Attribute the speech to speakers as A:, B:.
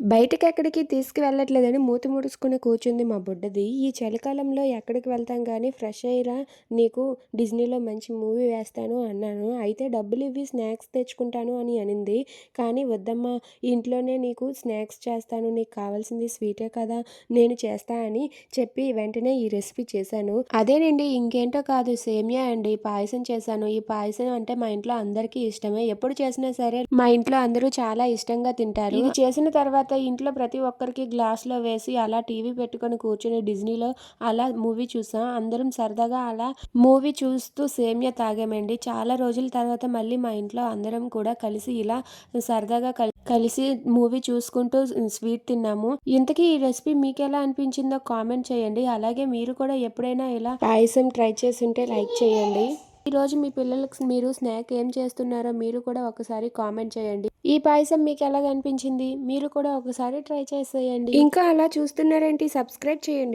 A: బయటకి ఎక్కడికి తీసుకువెళ్ళట్లేదని మూతి ముడుచుకుని కూర్చుంది మా బుడ్డది. ఈ చలికాలంలో ఎక్కడికి వెళ్తాం కానీ ఫ్రెష్ అయ్యిరా నీకు డిజ్నీలో మంచి మూవీ వేస్తాను అన్నాను. అయితే డబ్బులు ఇవ్వి స్నాక్స్ తెచ్చుకుంటాను అని అనింది. కానీ వద్దమ్మా ఇంట్లోనే నీకు స్నాక్స్ చేస్తాను నీకు కావాల్సింది స్వీటే కదా నేను చేస్తా అని చెప్పి వెంటనే ఈ రెసిపీ చేశాను. అదేనండి ఇంకేంటో కాదు సేమియా అండి. పాయసం చేశాను. ఈ పాయసం అంటే మా ఇంట్లో అందరికీ ఇష్టమే. ఎప్పుడు చేసినా సరే మా ఇంట్లో అందరూ చాలా ఇష్టంగా తింటారు. ఇది చేసిన తర్వాత ఇంట్లో ప్రతి ఒక్కరికి గ్లాస్లో వేసి అలా టీవీ పెట్టుకొని కూర్చొని డిజ్నీలో అలా మూవీ చూసాం. అందరం సరదాగా అలా మూవీ చూస్తూ సేమ్య తాగామండి. చాలా రోజుల తర్వాత మళ్ళీ మా ఇంట్లో అందరం కూడా కలిసి ఇలా సరదాగా కలి కలిసి మూవీ చూసుకుంటూ స్వీట్ తిన్నాము. ఇంతకీ ఈ రెసిపీ మీకు ఎలా అనిపించిందో కామెంట్ చేయండి. అలాగే మీరు కూడా ఎప్పుడైనా ఇలా పాయసం ట్రై చేసి ఉంటే లైక్ చేయండి. ఈ రోజు మీ పిల్లలకు మీరు స్నాక్ ఏం చేస్తున్నారో మీరు కూడా ఒకసారి కామెంట్ చేయండి. ఈ పాయసం మీకు ఎలా అనిపించింది మీరు కూడా ఒకసారి ట్రై చేసేయండి. ఇంకా అలా చూస్తున్నారేంటి? సబ్స్క్రైబ్ చేయండి.